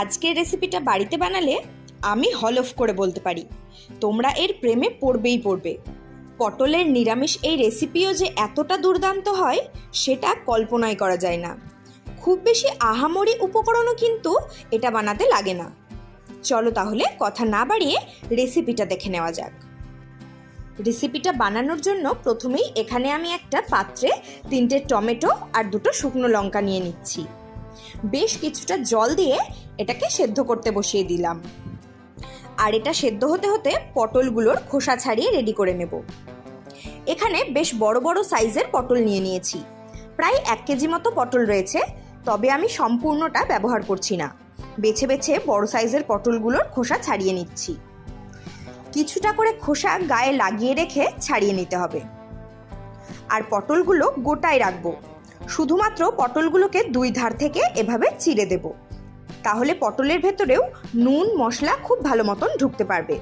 আজকের রেসিপিটা বাড়িতে বানালে আমি হলফ করে বলতে পারি। তোমরা এর প্রেমে পড়বেই পড়বে। পটলের নিরামিষ এই রেসিপিও যে এতটা দুর্দান্ত হয়, সেটা কল্পনাই করা যায় না। খুব বেশি আহামরি উপকরণও কিন্তু এটা বানাতে লাগে না। চলো তাহলে কথা না বাড়িয়ে রেসিপিটা দেখে নেওয়া যাক। রেসিপিটা বানানোর জন্য প্রথমেই এখানে আমি একটা পাত্রে তিনটে টমেটো আর দুটো শুকনো লঙ্কা নিয়ে নিচ্ছি। বেশ কিছুটা জল দিয়ে এটাকে সেদ্ধ করতে বসিয়ে দিলাম। আর এটা সেদ্ধ হতে হতে পটলগুলোর খোসা ছাড়িয়ে রেডি করে নেব। এখানে বেশ বড় বড় সাইজের পটল নিয়ে নিয়েছি। প্রায় এক কেজি মতো পটল রয়েছে, তবে আমি সম্পূর্ণটা ব্যবহার করছি না। বেছে বেছে বড় সাইজের পটলগুলোর খোসা ছাড়িয়ে নিচ্ছি। কিছুটা করে খোসা গায়ে লাগিয়ে রেখে ছাড়িয়ে নিতে হবে। আর পটলগুলো গোটায় রাখব। শুধুমাত্র পটলগুলোকে দুই ধার থেকে এভাবে চিড়ে দেব। তাহলে পটলের ভেতরেও নুন মশলা খুব ভালো মতন ঢুকতে পারবে।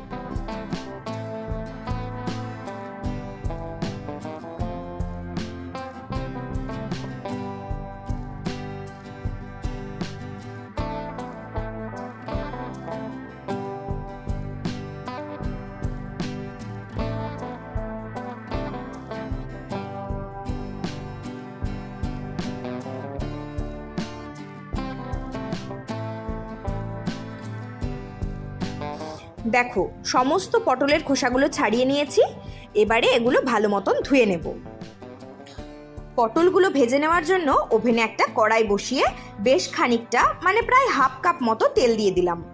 দেখো, সমস্ত পটলের খোসাগুলো ছাড়িয়ে নিয়েছি, এবারে এগুলো ভালো মতন ধুয়ে নেব। পটলগুলো ভেজে নেওয়ার জন্য ওভেনে একটা কড়াই বসিয়ে বেশ খানিকটা মানে প্রায় হাফ কাপ মতো তেল দিয়ে দিলাম।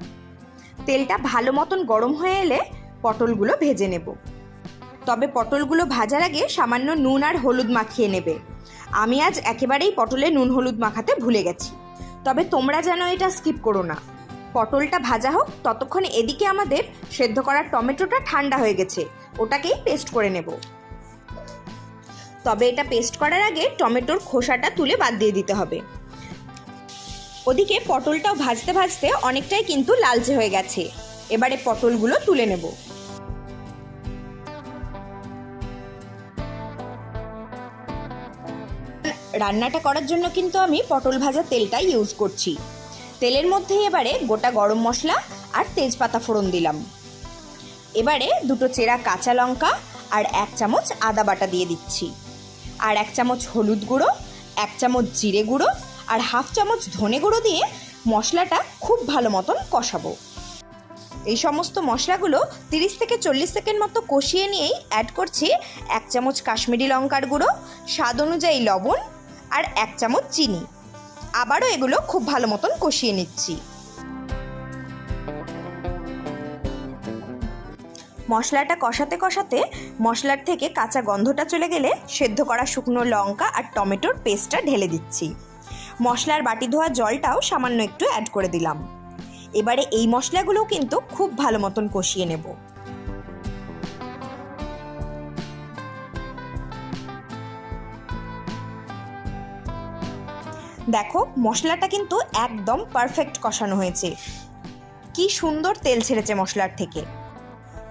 তেলটা ভালো মতন গরম হয়ে এলে পটলগুলো ভেজে নেব। তবে পটলগুলো ভাজার আগে সামান্য নুন আর হলুদ মাখিয়ে নেবে। আমি আজ একেবারেই পটলে নুন হলুদ মাখাতে ভুলে গেছি। তবে তোমরা যেন এটা স্কিপ করো না। পটলটা ভাজা হোক, ততক্ষণে এদিকে আমাদের সেদ্ধ করা টমেটোটা ঠান্ডা হয়ে গেছে। ওটাকেই পেস্ট করে নেব। তবে এটা পেস্ট করার আগে টমেটোর খোসাটা তুলে বাদ দিয়ে দিতে হবে। ওদিকে পটলটাও ভাজতে ভাজতে অনেকটাই কিন্তু লালচে হয়ে গেছে। এবারে পটলগুলো তুলে নেব। রান্নাটা করার জন্য কিন্তু আমি পটল ভাজা তেলটাই ইউজ করছি। তেলের মধ্যে এবারে গোটা গরম মশলা আর তেজপাতা ফোড়ন দিলাম। এবারে দুটো চেরা কাঁচা লঙ্কা আর এক চামচ আদা বাটা দিয়ে দিচ্ছি। আর এক চামচ হলুদ গুঁড়ো, এক চামচ জিরে গুঁড়ো আর হাফ চামচ ধনে গুঁড়ো দিয়ে মশলাটা খুব ভালো মতন কষাবো। এই সমস্ত মশলাগুলো তিরিশ থেকে চল্লিশ সেকেন্ড মতো কষিয়ে নিয়েই অ্যাড করছি এক চামচ কাশ্মীরি লঙ্কার গুঁড়ো, স্বাদ অনুযায়ী লবণ আর এক চামচ চিনি। আবারও এগুলো খুব ভালো মতন কষিয়ে নিচ্ছি। মশলাটা কষাতে কষাতে মশলার থেকে কাঁচা গন্ধটা চলে গেলে সেদ্ধ করা শুকনো লঙ্কা আর টমেটোর পেস্টটা ঢেলে দিচ্ছি। মশলার বাটি ধোয়া জলটাও সামান্য একটু অ্যাড করে দিলাম। এবারে এই মশলাগুলোও কিন্তু খুব ভালো মতন কষিয়ে নেব। দেখো, মশলাটা কিন্তু একদম পারফেক্ট কষানো হয়েছে। কি সুন্দর তেল ছেড়েছে মশলার থেকে।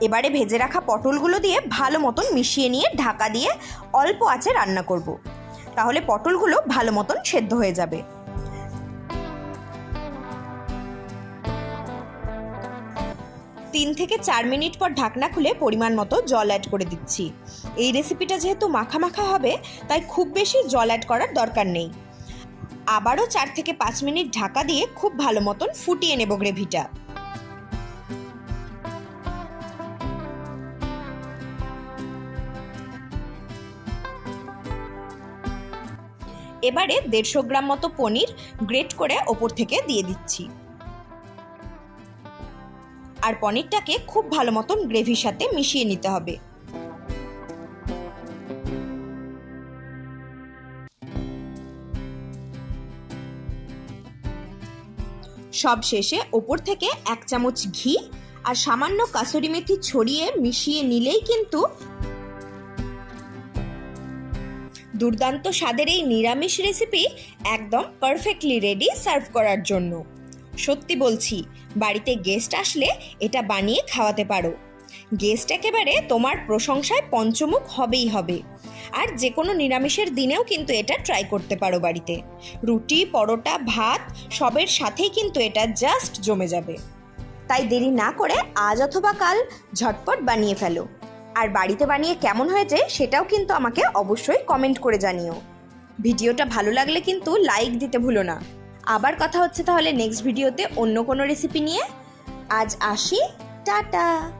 এবারে ভেজে রাখা পটলগুলো দিয়ে ভালো মতন মিশিয়ে নিয়ে ঢাকা দিয়ে অল্প আঁচে রান্না করব। তাহলে পটলগুলো ভালো মতন সেদ্ধ হয়ে যাবে। তিন থেকে চার মিনিট পর ঢাকনা খুলে পরিমাণ মতো জল অ্যাড করে দিচ্ছি। এই রেসিপিটা যেহেতু মাখা মাখা হবে, তাই খুব বেশি জল অ্যাড করার দরকার নেই। আবারও চার থেকে পাঁচ মিনিট ঢাকা দিয়ে খুব ভালো মতন ফুটিয়ে নেব গ্রেভিটা। এবারে দেড়শো গ্রাম মতো পনির গ্রেট করে ওপর থেকে দিয়ে দিচ্ছি। আর পনিরটাকে খুব ভালো মতন গ্রেভির সাথে মিশিয়ে নিতে হবে। সব শেষে ওপর থেকে এক চামচ ঘি আর সামান্য কাসুরি মেথি ছড়িয়ে মিশিয়ে নিলেই কিন্তু দুর্দান্ত স্বাদের এই নিরামিষ রেসিপি একদম পারফেক্টলি রেডি সার্ভ করার জন্য। সত্যি বলছি, বাড়িতে গেস্ট আসলে এটা বানিয়ে খাওয়াতে পারো। গেস্ট একেবারে তোমার প্রশংসায় পঞ্চমুখ হবেই হবে। আর যে কোনো নিরামিষের দিনেও কিন্তু এটা ট্রাই করতে পারো বাড়িতে। রুটি, পরোটা, ভাত, সবের সাথেই কিন্তু এটা জাস্ট জমে যাবে। তাই দেরি না করে আজ অথবা কাল ঝটপট বানিয়ে ফেলো। আর বাড়িতে বানিয়ে কেমন হয়েছে সেটাও কিন্তু আমাকে অবশ্যই কমেন্ট করে জানিও। ভিডিওটা ভালো লাগলে কিন্তু লাইক দিতে ভুলো না। আবার কথা হচ্ছে তাহলে নেক্সট ভিডিওতে অন্য কোনো রেসিপি নিয়ে। আজ আসি, টাটা!